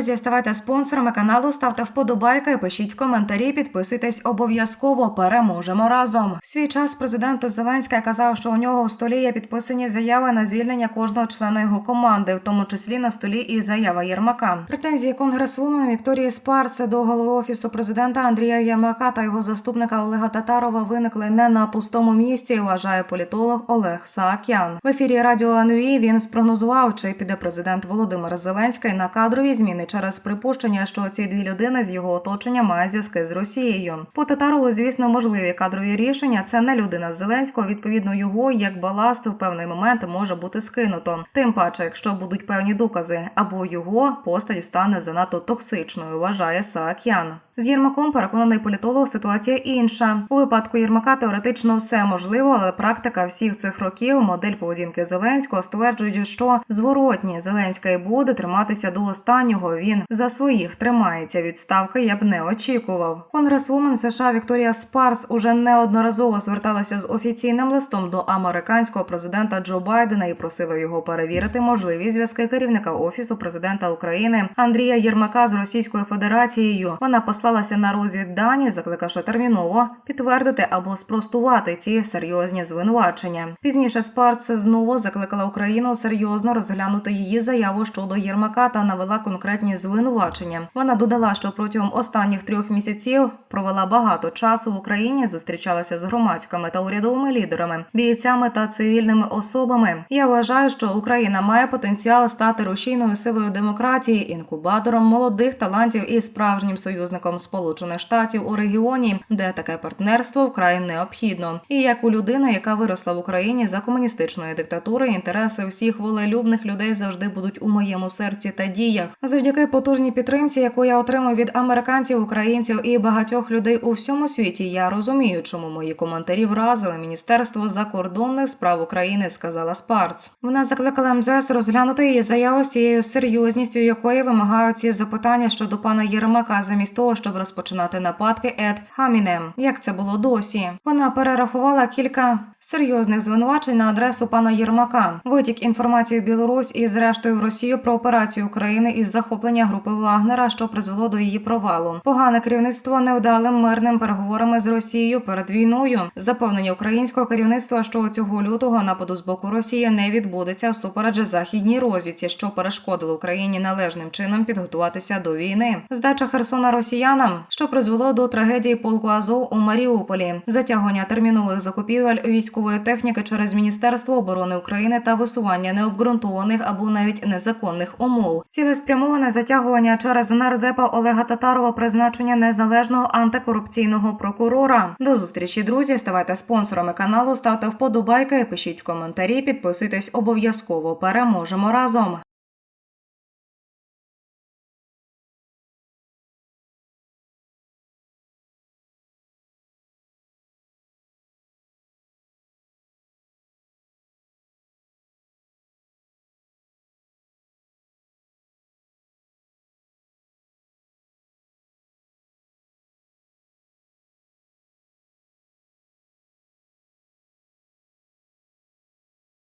друзі, ставайте спонсорами каналу, ставте вподобайки, пишіть коментарі, підписуйтесь обов'язково. Переможемо разом. В свій час президент Зеленський казав, що у нього у столі є підписані заяви на звільнення кожного члена його команди, в тому числі на столі і заява Єрмака. Претензії конгресвумен Вікторії Спарце до голови офісу президента Андрія Єрмака та його заступника Олега Татарова виникли не на пустому місці. Вважає політолог Олег Саакян. В ефірі радіо НВІ він спрогнозував, чи піде президент Володимир Зеленський на кадрові зміни через припущення, що ці дві людини з його оточення мають зв'язки з Росією. По Татарову, звісно, можливі кадрові рішення. Це не людина Зеленського. Відповідно, його як баласт в певний момент може бути скинуто. Тим паче, якщо будуть певні докази, або його постать стане занадто токсичною, вважає Саакян. З Єрмаком переконаний політолог ситуація інша. У випадку Єрмака теоретично все можливо, але практика всіх цих років модель поведінки Зеленського стверджує, що зворотні Зеленський буде триматися до останнього. Він за своїх тримається. Відставки я б не очікував. Конгресвумен США Вікторія Спарц уже неодноразово зверталася з офіційним листом до американського президента Джо Байдена і просила його перевірити можливі зв'язки керівника офісу президента України Андрія Єрмака з Російською Федерацією. Вона послалася на розвіддані, закликавши терміново підтвердити або спростувати ці серйозні звинувачення. Пізніше Спарц знову закликала Україну серйозно розглянути її заяву щодо Єрмака та навела конкретні звинувачення. Вона додала, що протягом останніх трьох місяців провела багато часу в Україні, зустрічалася з громадськими та урядовими лідерами, бійцями та цивільними особами. Я вважаю, що Україна має потенціал стати рушійною силою демократії, інкубатором молодих талантів і справжнім союзником Сполучених Штатів у регіоні, де таке партнерство вкрай необхідно. І як у людини, яка виросла в Україні за комуністичної диктатури, інтереси всіх волелюбних людей завжди будуть у моєму серці та діях. Завдяки потужній підтримці, яку я отримую від американців, українців і багатьох людей у всьому світі, я розумію, чому мої коментарі вразили Міністерство закордонних справ України, сказала Спарц. Вона закликала МЗС розглянути її заяву з тією серйозністю, якої вимагають ці запитання щодо пана Єрмака, замість того, щоб розпочинати нападки Ед Хамінем, як це було досі. Вона перерахувала кілька серйозних звинувачень на адресу пана Єрмака. Витік інформації в Білорусь і зрештою в Росію про операцію України із захоплення групи Вагнера, що призвело до її провалу. Погане керівництво невдалим мирним переговорами з Росією перед війною. Запевнення українського керівництва, що цього лютого нападу з боку Росії не відбудеться всупереч західній розвідці, що перешкодило Україні належним чином підготуватися до війни. Здача Херсона росіянам, що призвело до трагедії полку Азов у Маріуполі, затягування термінових закупівель військової техніки через Міністерство оборони України та висування необґрунтованих або навіть незаконних умов. Цілеспрямоване затягування через нардепа Олега Татарова призначення незалежного антикорупційного прокурора. До зустрічі, друзі. Ставайте спонсорами каналу, ставте вподобайки, пишіть коментарі, підписуйтесь обов'язково. Переможемо разом.